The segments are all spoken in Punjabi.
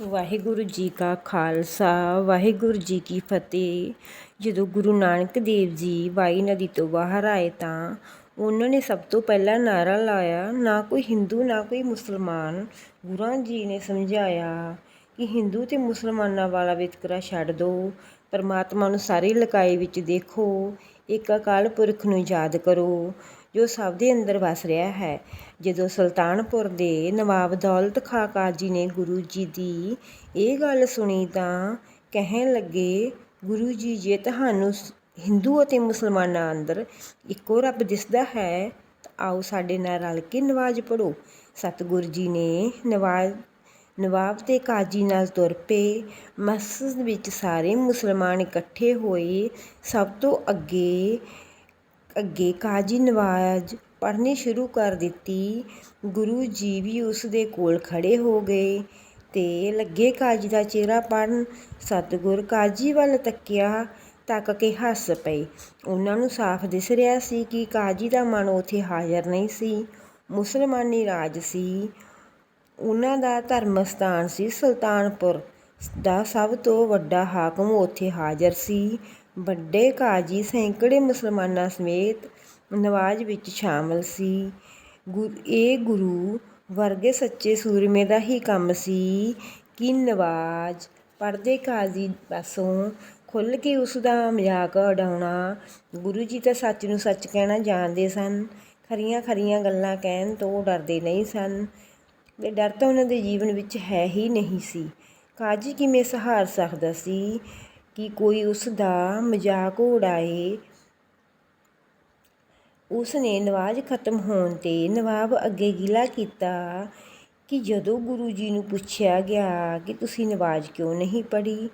ਵਾਹਿਗੁਰੂ ਜੀ ਕਾ ਖਾਲਸਾ, ਵਾਹਿਗੁਰੂ ਜੀ ਕੀ ਫਤਿਹ। ਜਦੋਂ ਗੁਰੂ ਨਾਨਕ ਦੇਵ ਜੀ ਵਾਈ ਨਦੀ ਤੋਂ ਬਾਹਰ ਆਏ ਤਾਂ ਉਹਨਾਂ ਨੇ ਸਭ ਤੋਂ ਪਹਿਲਾਂ ਨਾਰਾ ਲਾਇਆ, ਨਾ ਕੋਈ ਹਿੰਦੂ, ਨਾ ਕੋਈ ਮੁਸਲਮਾਨ। ਗੁਰਾਂ ਜੀ ਨੇ ਸਮਝਾਇਆ ਕਿ ਹਿੰਦੂ ਤੇ ਮੁਸਲਮਾਨਾਂ ਵਾਲਾ ਵਿਤਕਰਾ ਛੱਡ ਦਿਓ ਪਰਮਾਤਮਾ ਨੂੰ ਸਾਰੀ ਲਕਾਈ ਵਿੱਚ ਦੇਖੋ ਇੱਕ ਅਕਾਲ ਪੁਰਖ ਨੂੰ ਯਾਦ ਕਰੋ। ਜੋ ਸਭ ਦੇ ਅੰਦਰ ਵਸ ਰਿਹਾ ਹੈ। ਜਦੋਂ ਸੁਲਤਾਨਪੁਰ ਦੇ ਨਵਾਬ ਦੌਲਤ ਖਾਂ ਕਾਜੀ ਨੇ ਗੁਰੂ ਜੀ ਦੀ ਇਹ ਗੱਲ ਸੁਣੀ ਤਾਂ ਕਹਿਣ ਲੱਗੇ, ਗੁਰੂ ਜੀ, ਜੇ ਤੁਹਾਨੂੰ ਹਿੰਦੂ ਅਤੇ ਮੁਸਲਮਾਨਾਂ ਅੰਦਰ ਇੱਕੋ ਰੱਬ ਦਿਸਦਾ ਹੈ, ਤਾਂ ਆਓ ਸਾਡੇ ਨਾਲ ਰਲ ਕੇ ਨਵਾਜ਼ ਪੜੋ ਸਤਿਗੁਰ ਜੀ ਨੇ ਨਵਾਜ਼, ਨਵਾਬ ਤੇ ਕਾਜੀ ਨਾਲ ਤੁਰ ਪਏ। ਮਸਜਿਦ ਵਿੱਚ ਸਾਰੇ ਮੁਸਲਮਾਨ ਇਕੱਠੇ ਹੋਏ। ਸਭ ਤੋਂ ਅੱਗੇ ਅੱਗੇ ਕਾਜੀ ਨਵਾਜ਼ ਪੜ੍ਹਨੀ ਸ਼ੁਰੂ ਕਰ ਦਿੱਤੀ। ਗੁਰੂ ਜੀ ਵੀ ਉਸ ਦੇ ਕੋਲ ਖੜ੍ਹੇ ਹੋ ਗਏ ਤੇ ਲੱਗੇ ਕਾਜੀ ਦਾ ਚਿਹਰਾ ਪੜ੍ਹਨ। ਸਤਿਗੁਰ ਕਾਜੀ ਵੱਲ ਤੱਕਿਆ ਤੱਕ ਕੇ ਹੱਸ ਪਏ। ਉਹਨਾਂ ਨੂੰ ਸਾਫ਼ ਦਿਸ ਰਿਹਾ ਸੀ ਕਿ ਕਾਜੀ ਦਾ ਮਨ ਉੱਥੇ ਹਾਜ਼ਰ ਨਹੀਂ ਸੀ। ਮੁਸਲਮਾਨੀ ਰਾਜ ਸੀ। ਉਹਨਾਂ ਦਾ ਧਰਮ ਸਥਾਨ ਸੀ ਸੁਲਤਾਨਪੁਰ। ਦਾ ਸਭ ਤੋਂ ਵੱਡਾ ਹਾਕਮ ਉੱਥੇ ਹਾਜ਼ਰ ਸੀ। ਵੱਡੇ ਕਾਜੀ ਸੈਂਕੜੇ ਮੁਸਲਮਾਨਾਂ ਸਮੇਤ ਨਵਾਜ਼ ਵਿੱਚ ਸ਼ਾਮਲ ਸੀ। ਗੁ- ਇਹ ਗੁਰੂ ਵਰਗੇ ਸੱਚੇ ਸੂਰਮੇ ਦਾ ਹੀ ਕੰਮ ਸੀ ਕਿ ਨਵਾਜ਼ ਪੜਦੇ ਕਾਜ਼ੀ ਪਾਸੋਂ ਖੁੱਲ੍ਹ ਕੇ ਉਸ ਦਾ ਮਜ਼ਾਕ ਉਡਾਉਣਾ। ਗੁਰੂ ਜੀ ਤਾਂ ਸੱਚ ਨੂੰ ਸੱਚ ਕਹਿਣਾ ਜਾਣਦੇ ਸਨ, ਖਰੀਆਂ ਖਰੀਆਂ ਗੱਲਾਂ ਕਹਿਣ ਤੋਂ ਡਰਦੇ ਨਹੀਂ ਸਨ। ਤੇ ਡਰ ਤਾਂ ਉਹਨਾਂ ਦੇ ਜੀਵਨ ਵਿੱਚ ਹੈ ਹੀ ਨਹੀਂ ਸੀ। ਕਾਜੀ ਕਿਵੇਂ ਸਹਾਰ ਸਕਦਾ ਸੀ? ਕਿ ਕੋਈ ਉਸ ਦਾ ਮਜ਼ਾਕ ਉਡਾਏ। ਉਸ ਨੇ ਨਵਾਜ਼ ਖਤਮ ਹੋਣ ਤੇ ਨਵਾਬ ਅੱਗੇ ਗਿਲਾ ਕੀਤਾ ਕਿ ਜਦੋਂ ਗੁਰੂ ਜੀ ਨੂੰ ਪੁੱਛਿਆ ਗਿਆ ਕਿ ਤੁਸੀਂ ਨਵਾਜ਼ ਕਿਉਂ ਨਹੀਂ ਪੜ੍ਹੀ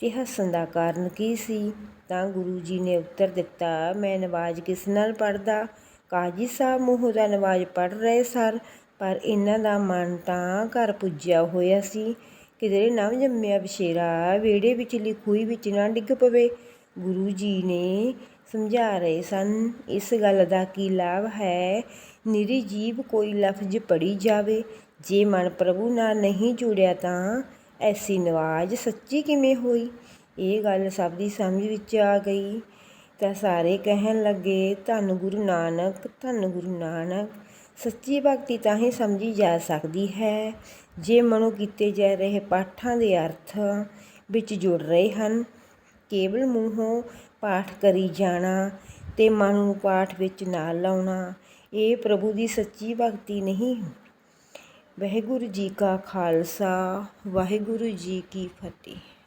ਤੇ ਹੱਸਣ ਦਾ ਕਾਰਨ ਕੀ ਸੀ, ਤਾਂ ਗੁਰੂ ਜੀ ਨੇ ਉੱਤਰ ਦਿੱਤਾ, ਮੈਂ ਨਵਾਜ਼ ਕਿਸ ਨਾਲ ਪੜ੍ਹਦਾ? ਕਾਜੀ ਸਾਹਿਬ ਮੂੰਹੋਂ ਦਾ ਨਵਾਜ਼ ਪੜ੍ਹ ਰਹੇ ਸਰ ਪਰ ਇਹਨਾਂ ਦਾ ਮਨ ਤਾਂ ਘਰ ਪੁੱਜਿਆ ਹੋਇਆ ਸੀ। ਕਿਧਰੇ ਨਵ ਜੰਮਿਆ ਬਸ਼ੇਰਾ, ਵਿਹੜੇ ਵਿਚਲੀ ਖੂਹੀ ਵਿੱਚ ਨਾ ਡਿੱਗ ਪਵੇ। ਗੁਰੂ ਜੀ ਨੇ ਸਮਝਾ ਰਹੇ ਸਨ, ਇਸ ਗੱਲ ਦਾ ਕੀ ਲਾਭ ਹੈ? ਨਿਰੀ ਜੀਵ ਕੋਈ ਲਫ਼ਜ਼ ਪੜੀ ਜਾਵੇ। ਜੇ ਮਨ ਪ੍ਰਭੂ ਨਾਲ ਨਹੀਂ ਜੁੜਿਆ ਤਾਂ ਐਸੀ ਨਵਾਜ਼ ਸੱਚੀ ਕਿਵੇਂ ਹੋਈ? ਇਹ ਗੱਲ ਸਭ ਦੀ ਸਮਝ ਵਿੱਚ ਆ ਗਈ। ਤਾਂ ਸਾਰੇ ਕਹਿਣ ਲੱਗੇ, ਧੰਨ ਗੁਰੂ ਨਾਨਕ, ਧੰਨ ਗੁਰੂ ਨਾਨਕ ਸੱਚੀ ਭਗਤੀ ਤਾਂ ਹੀ ਸਮਝੀ ਜਾ ਸਕਦੀ ਹੈ। ਜੇ ਮਨੋਂ ਕੀਤੇ ਜਾ ਰਹੇ ਪਾਠਾਂ ਦੇ ਅਰਥ ਵਿੱਚ ਜੁੜ ਰਹੇ ਹਨ, ਕੇਵਲ ਮੂੰਹੋਂ ਪਾਠ ਕਰੀ ਜਾਣਾ ਤੇ ਮਨ ਨੂੰ ਪਾਠ ਵਿੱਚ ਨਾ ਲਾਉਣਾ, ਇਹ ਪ੍ਰਭੂ ਦੀ ਸੱਚੀ ਭਗਤੀ ਨਹੀਂ। ਵਾਹਿਗੁਰੂ ਜੀ ਕਾ ਖਾਲਸਾ, ਵਾਹਿਗੁਰੂ ਜੀ ਕੀ ਫਤਿਹ।